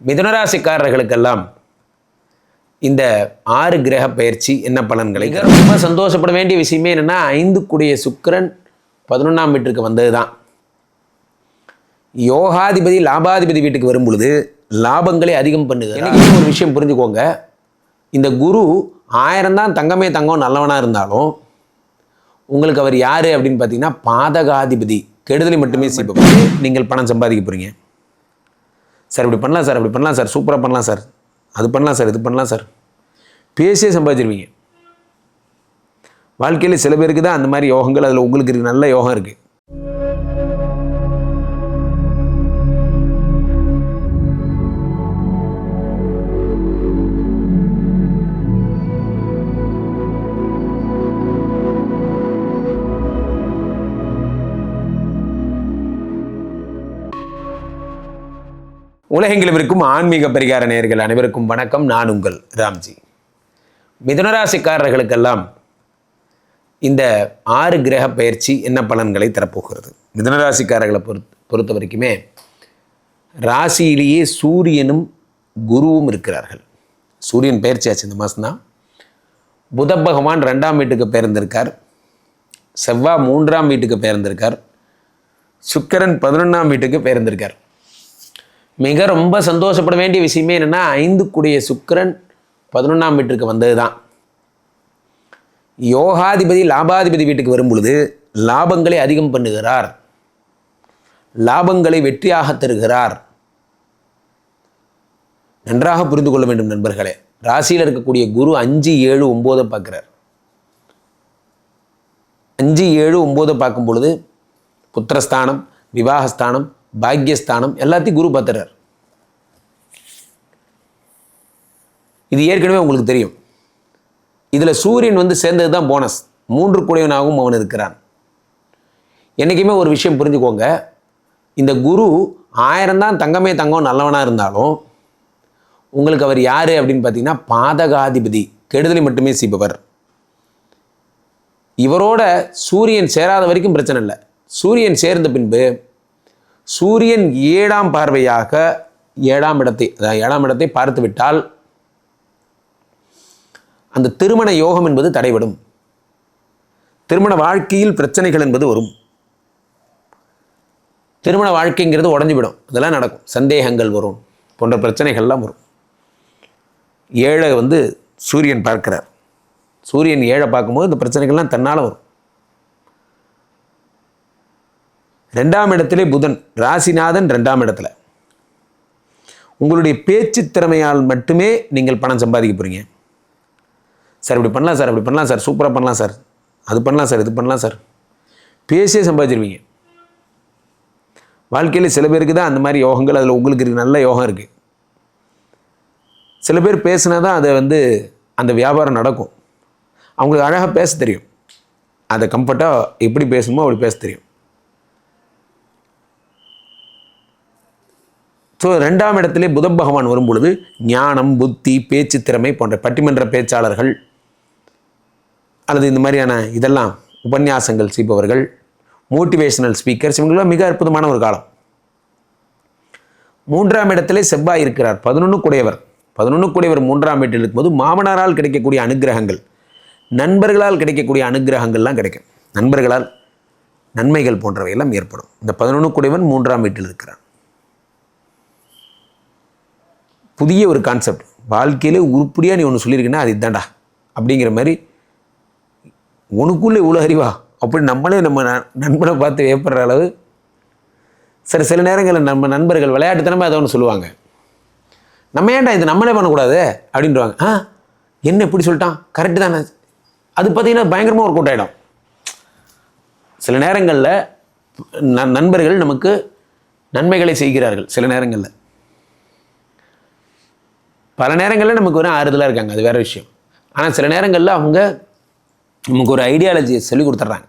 மிதுனராசிக்காரர்களுக்கெல்லாம் இந்த ஆறு கிரக பயிற்சி என்ன பலன்களை? ரொம்ப சந்தோஷப்பட வேண்டிய விஷயமே என்னென்னா ஐந்து கூடிய சுக்கிரன் பதினொன்றாம் வீட்டுக்கு வந்தது தான் யோகாதிபதி லாபாதிபதி வீட்டுக்கு வரும் பொழுது லாபங்களை அதிகம் பண்ணுது எனக்கு ஒரு விஷயம் புரிஞ்சுக்கோங்க. இந்த குரு ஆயிரம் தான் தங்கமே தங்கம் நல்லவனாக இருந்தாலும் உங்களுக்கு அவர் யார் அப்படின்னு பார்த்தீங்கன்னா பாதகாதிபதி. கெடுதலை மட்டுமே செய்பவர் நீங்கள் பணம் சம்பாதிக்க போகிறீங்க சார் இப்படி பண்ணலாம் சார் அப்படி பண்ணலாம் சார் சூப்பராக பண்ணலாம் சார். அது பண்ணலாம் சார் இது பண்ணலாம் சார். பேசியே சம்பாதிச்சிருவீங்க. வாழ்க்கையில் சில பேருக்கு தான் அந்த மாதிரி யோகங்கள் அதில் உங்களுக்கு இருக்குது நல்ல யோகம் இருக்குது உலகெங்கிலும் இருக்கும் ஆன்மீக பரிகார நேயர்கள் அனைவருக்கும் வணக்கம். நான் உங்கள் ராம்ஜி. மிதுனராசிக்காரர்களுக்கெல்லாம் இந்த ஆறு கிரக பயிற்சி என்ன பலன்களை தரப்போகிறது? மிதுனராசிக்காரர்களை பொறுத் பொறுத்த வரைக்குமே ராசியிலேயே சூரியனும் குருவும் இருக்கிறார்கள். சூரியன் பயிற்சியாச்சு இந்த மாதம்தான் புத பகவான் ரெண்டாம் வீட்டுக்கு பெயர்ந்திருக்கார். செவ்வாய் மூன்றாம் வீட்டுக்கு பெயர்ந்திருக்கார். சுக்கிரன் பதினொன்றாம் வீட்டுக்கு பெயர்ந்திருக்கார். மிக ரொம்ப சந்தோஷப்பட வேண்டிய விஷயமே என்னென்னா ஐந்து கூடிய சுக்கிரன் பதினொன்றாம் வீட்டுக்கு வந்தது தான் யோகாதிபதி லாபாதிபதி வீட்டுக்கு வரும் பொழுது லாபங்களை அதிகம் பண்ணுகிறார். லாபங்களை வெற்றியாக தருகிறார். நன்றாக புரிந்து கொள்ள வேண்டும் நண்பர்களே. ராசியில் இருக்கக்கூடிய குரு அஞ்சு ஏழு ஒம்போதை பார்க்குறார். அஞ்சு ஏழு ஒம்போதை பார்க்கும் பொழுது புத்திரஸ்தானம் விவாகஸ்தானம் பாக்யஸ்தானம் எல்லாத்தையும் குரு பார்த்துறார். இது ஏற்கனவே உங்களுக்கு தெரியும். இதில் சூரியன் வந்து சேர்ந்தது தான் போனஸ் மூன்று குடையவனாகவும் அவன் இருக்கிறான். என்றைக்குமே ஒரு விஷயம் புரிஞ்சுக்கோங்க. இந்த குரு ஆயிரம் தான் தங்கமே தங்கம் நல்லவனாக இருந்தாலும் உங்களுக்கு அவர் யார் அப்படின்னு பார்த்தீங்கன்னா பாதகாதிபதி கெடுதலை மட்டுமே செய்பவர். இவரோட சூரியன் சேராத வரைக்கும் பிரச்சனை இல்லை. சூரியன் சேர்ந்த பின்பு சூரியன் ஏழாம் பார்வையாக ஏழாம் இடத்தை அதாவது ஏழாம் இடத்தை பார்த்து விட்டால் அந்த திருமண யோகம் என்பது தடைபடும். திருமண வாழ்க்கையில் பிரச்சனைகள் என்பது வரும். திருமண வாழ்க்கைங்கிறது உடஞ்சிவிடும். அதெல்லாம் நடக்கும். சந்தேகங்கள் வரும். போன்ற பிரச்சனைகள்லாம் வரும். ஏழை வந்து சூரியன் பார்க்கிறார். சூரியன் ஏழை பார்க்கும்போது இந்த பிரச்சனைகள்லாம் தன்னால் வரும். ரெண்டாம் இடத்திலே புதன் ராசிநாதன் ரெண்டாம் இடத்துல. உங்களுடைய பேச்சு திறமையால் மட்டுமே நீங்கள் பணம் சம்பாதிக்க போகிறீங்க சார் இப்படி பண்ணலாம் சார் அப்படி பண்ணலாம் சார் சூப்பராக பண்ணலாம் சார். அது பண்ணலாம் சார் இது பண்ணலாம் சார். பேசியே சம்பாதிச்சிருவீங்க. வாழ்க்கையில் சில பேருக்கு தான் அந்த மாதிரி யோகங்கள் அதில் உங்களுக்கு இருக்கு நல்ல யோகம் இருக்குது சில பேர் பேசுனா தான் அதை வந்து அந்த வியாபாரம் நடக்கும். அவங்களுக்கு அழகாக பேச தெரியும். அதை கம்ஃபர்ட்டாக எப்படி பேசணுமோ அப்படி பேச தெரியும். ஸோ ரெண்டாம் இடத்திலே புத பகவான் வரும் பொழுது ஞானம் புத்தி பேச்சு திறமை போன்ற பட்டிமன்ற பேச்சாளர்கள் அல்லது இந்த மாதிரியான இதெல்லாம் உபன்யாசங்கள் செய்பவர்கள் மோட்டிவேஷனல் ஸ்பீக்கர்ஸ் இவங்களாம் மிக அற்புதமான ஒரு காலம். மூன்றாம் இடத்திலே செவ்வாய் இருக்கிறார். பதினொன்று குடையவர். பதினொன்று குடையவர் மூன்றாம் வீட்டில் இருக்கும்போது மாமனாரால் கிடைக்கக்கூடிய அனுக்கிரகங்கள் நண்பர்களால் கிடைக்கக்கூடிய அனுக்கிரகங்கள்லாம் கிடைக்கும். நண்பர்களால் நன்மைகள் போன்றவையெல்லாம் ஏற்படும். இந்த பதினொன்று கூடையவன் மூன்றாம் வீட்டில் இருக்கிறான். புதிய ஒரு கான்செப்ட் வாழ்க்கையிலே உருப்படியாக நீ ஒன்று சொல்லியிருக்கேன்னா அது இதாண்டா அப்படிங்கிற மாதிரி உனக்குள்ளே இவ்வளோ அறிவா? அப்படி நம்மளே நம்ம ந- நண்பனை பார்த்து வேப்படுற அளவு சரி சில நேரங்களில் நம்ம நண்பர்கள் விளையாட்டுத்தனமாக ஏதோ ஒன்று சொல்லுவாங்க. நம்ம ஏன்டா இது நம்மளே பண்ணக்கூடாது? அப்படின்றவாங்க ஆ என்ன இப்படி சொல்லிட்டான்? கரெக்டு தானே. அது பார்த்தீங்கன்னா பயங்கரமாக ஒரு கூட்டாயிடும் சில நேரங்களில் நண்பர்கள் நமக்கு நன்மைகளை செய்கிறார்கள். சில நேரங்களில். பல நேரங்களில் நமக்கு ஒரு ஆறுதலாக இருக்காங்க அது வேற விஷயம். ஆனால் சில நேரங்களில் அவங்க நமக்கு ஒரு ஐடியாலஜியை சொல்லி கொடுத்துட்றாங்க.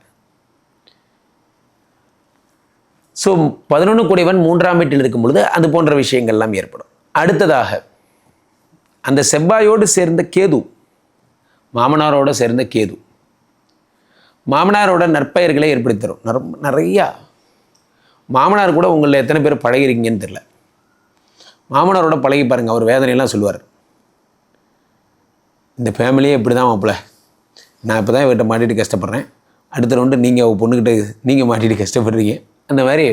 ஸோ பதினொன்று கூடியவன் மூன்றாம் வீட்டில் இருக்கும் பொழுது அது போன்ற விஷயங்கள்லாம் ஏற்படும். அடுத்ததாக அந்த செவ்வாயோடு சேர்ந்த கேது மாமனாரோட சேர்ந்த கேது மாமனாரோட நற்பெயர்களை ஏற்படுத்தி தரும். நிறையா. மாமனார் கூட உங்களில் எத்தனை பேர் பழகிறீங்கன்னு தெரில மாமனாரோட பழகி பாருங்கள் அவர் வேதனையெல்லாம் சொல்லுவார். இந்த ஃபேமிலியே இப்படி தான் மாப்பிள்ள நான் இப்போ தான் இவர்கிட்ட மாட்டிட்டு கஷ்டப்படுறேன். அடுத்த ரவுண்டு நீங்கள் பொண்ணுக்கிட்ட நீங்கள் மாட்டிட்டு கஷ்டப்படுறீங்க. அந்த மாதிரி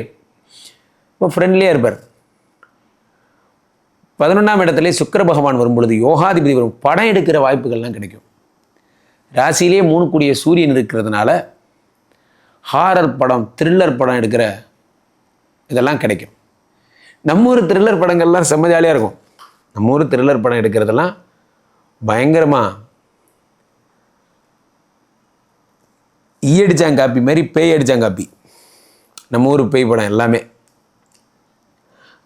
இப்போ ஃப்ரெண்ட்லியாக இருப்பார். பதினொன்றாம் இடத்துல சுக்கிர பகவான் வரும்பொழுது யோகாதிபதி வரும். படம் எடுக்கிற வாய்ப்புகள்லாம் கிடைக்கும். ராசியிலே மூணு கூடிய சூரியன் இருக்கிறதுனால ஹாரர் படம் த்ரில்லர் படம் எடுக்கிற இதெல்லாம் கிடைக்கும். நம்ம ஊர் த்ரில்லர் படங்கள்லாம் செம்ம ஜாலியாக இருக்கும். நம்ம ஊர் த்ரில்லர் படம் எடுக்கிறதெல்லாம் பயங்கரமாக ஈ e அடிச்சாங்க காப்பி மாதிரி பேய் அடிச்சாங்க காப்பி. நம்ம ஊர் பேய் படம் எல்லாமே.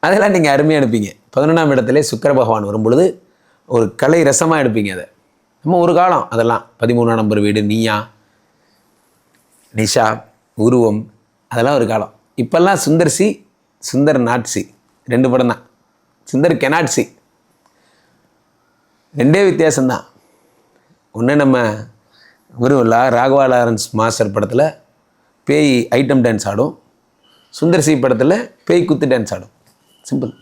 அதெல்லாம் நீங்கள் அருமையாக எடுப்பீங்க. பதினொன்றாம் இடத்துல சுக்கர பகவான் வரும்பொழுது ஒரு கலை ரசமாக எடுப்பீங்க அதை. நம்ம ஒரு காலம் அதெல்லாம். பதிமூணாம் நம்பர் வீடு நீயா நிஷா உருவம் அதெல்லாம் ஒரு காலம். இப்போல்லாம் சுந்தர் சி சுந்தர் நாட்சி ரெண்டு படம் தான். சுந்தர் கெனாட்சி ரெண்டே வித்தியாசம்தான். ஒன்று நம்ம குருவில்லா ராகவா லாரன்ஸ் மாஸ்டர் படத்தில் பேய் ஐட்டம் டான்ஸ் ஆடும். சுந்தர் சி படத்தில் பேய் குத்து டான்ஸ் ஆடும். சிம்பிள்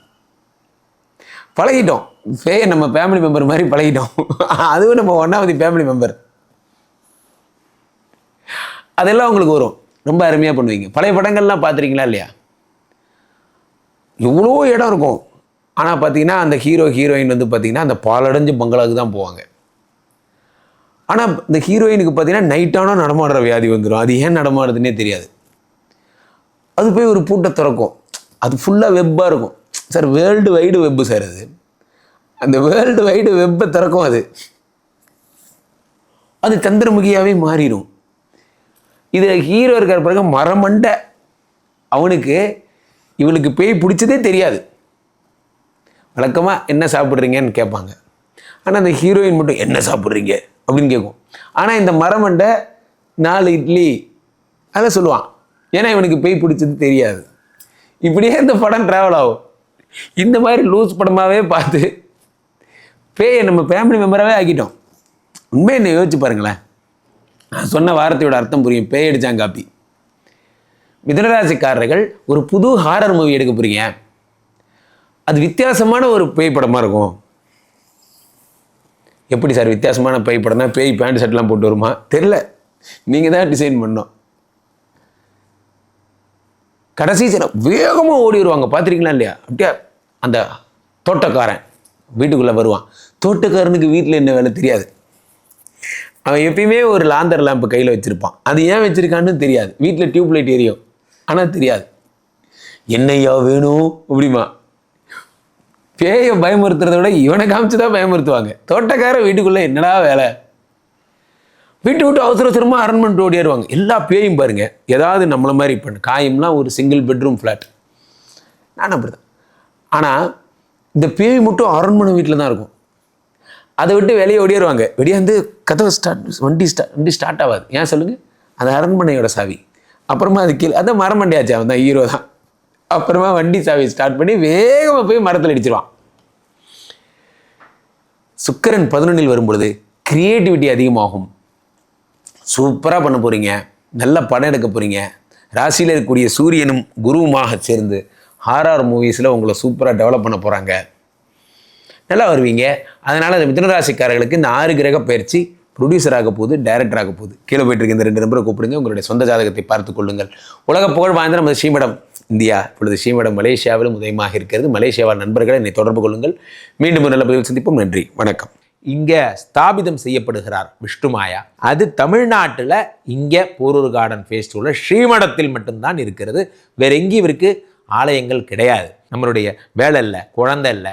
பழகிட்டோம். பேயை நம்ம ஃபேமிலி மெம்பர் மாதிரி பழகிட்டோம். அதுவும் நம்ம ஒன்றாவது ஃபேமிலி மெம்பர் அதெல்லாம் உங்களுக்கு வரும். ரொம்ப அருமையாக பண்ணுவீங்க. பழைய படங்கள்லாம் பார்த்துருக்கீங்களா இல்லையா? எவ்வளோ இடம் இருக்கும். ஆனால் பார்த்தீங்கன்னா அந்த ஹீரோ ஹீரோயின் வந்து பார்த்தீங்கன்னா அந்த பாலடைஞ்சு பங்களாவுக்கு தான் போவாங்க. ஆனால் இந்த ஹீரோயினுக்கு பார்த்தீங்கன்னா நைட்டானால் நடமாடுற வியாதி வந்துடும் அது ஏன் நடமாடுதுன்னே தெரியாது. அது போய் ஒரு பூட்டை திறக்கும். அது ஃபுல்லாக வெப்பாக இருக்கும். Sir world wide web sir அது. அந்த வேர்ல்டு வைடு வெப்பை திறக்கும் அது. அது சந்திரமுகியாகவே மாறிடும் இது ஹீரோ இருக்கிற பிறகு மரமண்டை. அவனுக்கு இவளுக்கு பேய் பிடிச்சதே தெரியாது. வழக்கமாக என்ன சாப்பிட்றீங்கன்னு கேட்பாங்க. ஆனால் அந்த ஹீரோயின் மட்டும் என்ன சாப்பிட்றீங்க? அப்படின்னு கேட்கும். ஆனால் இந்த மரமண்டை நாலு இட்லி அதை சொல்லுவான். ஏன்னா இவனுக்கு பேய் பிடிச்சது தெரியாது. இப்படியே இந்த படம் ட்ராவல் ஆகும். இந்த மாதிரி லூஸ் படமாகவே பார்த்து பேயை நம்ம ஃபேமிலி மெம்பராகவே ஆக்கிட்டோம். உண்மையை என்ன யோசிச்சு பாருங்களேன். நான் சொன்ன வார்த்தையோட அர்த்தம் புரியும். பேய் அடித்தான் காப்பி. மிதனராசிக்காரர்கள் ஒரு புது ஹாரர் மூவி எடுக்க போகிறீங்க அது வித்தியாசமான ஒரு பேய் படமாக இருக்கும். எப்படி சார் வித்தியாசமான பேய் படம்னா பேய் பேண்ட் ஷர்ட்லாம் போட்டு வருமா? தெரில நீங்கள் தான் டிசைன் பண்ணோம் கடைசி சில வேகமாக ஓடி வருவாங்க. பார்த்துருக்கீங்களா இல்லையா? அப்படியே அந்த தோட்டக்காரன் வீட்டுக்குள்ளே வருவான். தோட்டக்காரனுக்கு வீட்டில் என்ன வேலை தெரியாது. அவன் எப்பயுமே ஒரு லாந்தர் லேம்பு கையில் வச்சுருப்பான். அது ஏன் வச்சுருக்கான்னு தெரியாது. வீட்டில் டியூப் லைட் எரியும். ஆனால் தெரியாது. என்னையா வேணும் அப்படிமா பேயை பயமுறுத்துறத விட இவனை காமிச்சு தான் பயமுறுத்துவாங்க. தோட்டக்காரன் வீட்டுக்குள்ளே என்னடா வேலை? வீட்டு விட்டு அவசர அவசரமாக அரண்மெண்ட் ஓடிடுவாங்க எல்லா பேயும் பாருங்கள் ஏதாவது நம்மளை மாதிரி பண்ணு காயம்லாம் ஒரு சிங்கிள் பெட்ரூம் ஃப்ளாட் நான் அப்படிதான். ஆனால் இந்த பேய் மட்டும் அரண்மனை வீட்டில் தான் இருக்கும். அதை விட்டு வெளியே ஓடிடுவாங்க வெளியாந்து கதவை ஸ்டார்ட் வண்டி ஸ்டார்ட் வண்டி ஸ்டார்ட் ஆகாது. ஏன் சொல்லுங்கள் அந்த அரண்மனையோட சாவி. அப்புறமா அது கீழே அதான் மரமண்டியாச்சு அவன் தான் ஹீரோ தான். அப்புறமா வண்டி சாவி ஸ்டார்ட் பண்ணி வேகமாக போய் மரத்தில் அடிச்சிருவான் சுக்கரன் பதினொன்றில் வரும்பொழுது க்ரியேட்டிவிட்டி அதிகமாகும். சூப்பராக பண்ண போகிறீங்க நல்ல படம் எடுக்க போகிறீங்க ராசியில் இருக்கக்கூடிய சூரியனும் குருவுமாக சேர்ந்து ஆர்ஆர் மூவிஸில் உங்களை சூப்பராக டெவலப் பண்ண போகிறாங்க நல்லா வருவீங்க. அதனால் அந்த மிதனராசிக்காரர்களுக்கு இந்த ஆறு கிரக பயிற்சி ப்ரொடியூசர் ஆக போகுது டைரக்டர் ஆக போகுது. கீழே போயிட்டு இருக்க இந்த ரெண்டு நம்பரை கூப்பிடுங்க. உங்களுடைய சொந்த ஜாதகத்தை பார்த்து கொள்ளுங்கள். உலக புகழ் வாய்ந்த நமது ஸ்ரீமடம் இந்தியா. இப்பொழுது ஸ்ரீமடம் மலேசியாவிலும் உதயமாக இருக்கிறது. மலேசியாவின் நண்பர்களை என்னை தொடர்பு கொள்ளுங்கள். மீண்டும் ஒரு நல்ல பதிவில் சந்திப்போம். நன்றி வணக்கம். இங்கே ஸ்தாபிதம் செய்யப்படுகிறார் விஷ்ணுமாயா அது தமிழ்நாட்டில் இங்கே போரூர் கார்டன் ஃபேஸ்டிவலில் ஸ்ரீமடத்தில் மட்டும்தான் இருக்கிறது. வேற எங்கேயும் இவருக்கு ஆலயங்கள் கிடையாது. நம்மளுடைய வேலை இல்லை குழந்தை இல்லை